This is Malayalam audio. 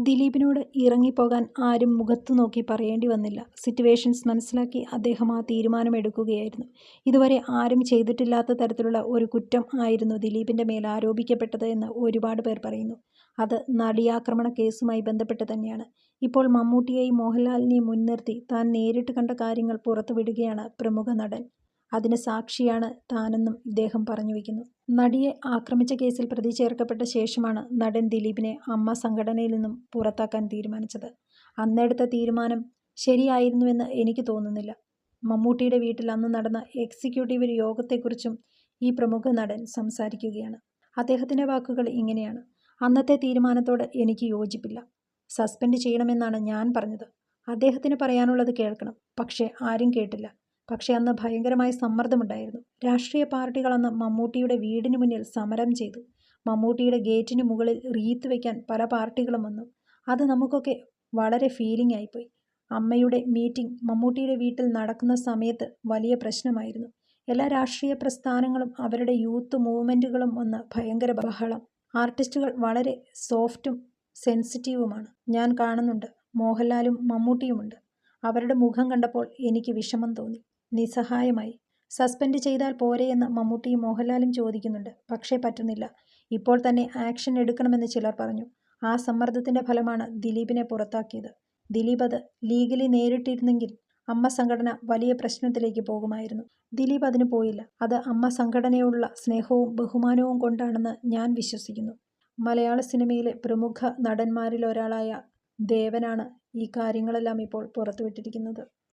ദിലീപിനോട് ഇറങ്ങിപ്പോകാൻ ആരും മുഖത്തു നോക്കി പറയേണ്ടി വന്നില്ല. സിറ്റുവേഷൻസ് മനസ്സിലാക്കി അദ്ദേഹം ആ തീരുമാനമെടുക്കുകയായിരുന്നു. ഇതുവരെ ആരും ചെയ്തിട്ടില്ലാത്ത തരത്തിലുള്ള ഒരു കുറ്റം ആയിരുന്നു ദിലീപിന്റെ മേൽ ആരോപിക്കപ്പെട്ടത് എന്ന് ഒരുപാട് പേർ പറയുന്നു. അത് നടിയാക്രമണ കേസുമായി ബന്ധപ്പെട്ട് തന്നെയാണ്. ഇപ്പോൾ മമ്മൂട്ടിയെയും മോഹൻലാലിനെയും മുൻനിർത്തി താൻ നേരിട്ട് കണ്ട കാര്യങ്ങൾ പുറത്തുവിടുകയാണ് പ്രമുഖ നടൻ. അതിന് സാക്ഷിയാണ് താനെന്നും ഇദ്ദേഹം പറഞ്ഞു വയ്ക്കുന്നു നടിയെ ആക്രമിച്ച കേസിൽ പ്രതി ചേർക്കപ്പെട്ട ശേഷമാണ് നടൻ ദിലീപിനെ അമ്മ സംഘടനയിൽ നിന്നും പുറത്താക്കാൻ തീരുമാനിച്ചത്. അന്നെടുത്ത തീരുമാനം ശരിയായിരുന്നുവെന്ന് എനിക്ക് തോന്നുന്നില്ല. മമ്മൂട്ടിയുടെ വീട്ടിൽ അന്ന് നടന്ന എക്സിക്യൂട്ടീവ് യോഗത്തെക്കുറിച്ചും ഈ പ്രമുഖ നടൻ സംസാരിക്കുകയാണ്. അദ്ദേഹത്തിന്റെ വാക്കുകൾ ഇങ്ങനെയാണ്. അന്നത്തെ തീരുമാനത്തോട് എനിക്ക് യോജിപ്പില്ല. സസ്പെൻഡ് ചെയ്യണമെന്നാണ് ഞാൻ പറഞ്ഞത്. അദ്ദേഹത്തിന് പറയാനുള്ളത് കേൾക്കണം. പക്ഷേ ആരും കേട്ടില്ല. പക്ഷേ അന്ന് ഭയങ്കരമായ സമ്മർദ്ദമുണ്ടായിരുന്നു. രാഷ്ട്രീയ പാർട്ടികൾ അന്ന് മമ്മൂട്ടിയുടെ വീടിന് മുന്നിൽ സമരം ചെയ്തു. മമ്മൂട്ടിയുടെ ഗേറ്റിന് മുകളിൽ റീത്ത് വയ്ക്കാൻ പല പാർട്ടികളും വന്നു. അത് നമുക്കൊക്കെ വളരെ ഫീലിംഗ് ആയിപ്പോയി. അമ്മയുടെ മീറ്റിംഗ് മമ്മൂട്ടിയുടെ വീട്ടിൽ നടക്കുന്ന സമയത്ത് വലിയ പ്രശ്നമായിരുന്നു. എല്ലാ രാഷ്ട്രീയ പ്രസ്ഥാനങ്ങളും അവരുടെ യൂത്ത് മൂവ്മെന്റുകളും വന്ന് ഭയങ്കര ബഹളം. ആർട്ടിസ്റ്റുകൾ വളരെ സോഫ്റ്റും സെൻസിറ്റീവുമാണ്. ഞാൻ കാണുന്നുണ്ട്. മോഹൻലാലും മമ്മൂട്ടിയുമുണ്ട്. അവരുടെ മുഖം കണ്ടപ്പോൾ എനിക്ക് വിഷമം തോന്നി. നിസ്സഹായമായി. സസ്പെൻഡ് ചെയ്താൽ പോരെയെന്ന് മമ്മൂട്ടിയും മോഹൻലാലും ചോദിക്കുന്നുണ്ട്. പക്ഷേ പറ്റുന്നില്ല. ഇപ്പോൾ തന്നെ ആക്ഷൻ എടുക്കണമെന്ന് ചിലർ പറഞ്ഞു. ആ സമ്മർദ്ദത്തിന്റെ ഫലമാണ് ദിലീപിനെ പുറത്താക്കിയത്. ദിലീപ് അത് ലീഗലി നേരിട്ടിരുന്നെങ്കിൽ അമ്മ സംഘടന വലിയ പ്രശ്നത്തിലേക്ക് പോകുമായിരുന്നു. ദിലീപ് അതിന് പോയില്ല. അത് അമ്മ സംഘടനയുള്ള സ്നേഹവും ബഹുമാനവും കൊണ്ടാണെന്ന് ഞാൻ വിശ്വസിക്കുന്നു. മലയാള സിനിമയിലെ പ്രമുഖ നടന്മാരിലൊരാളായ ദേവനാണ് ഈ കാര്യങ്ങളെല്ലാം ഇപ്പോൾ പുറത്തുവിട്ടിരിക്കുന്നത്.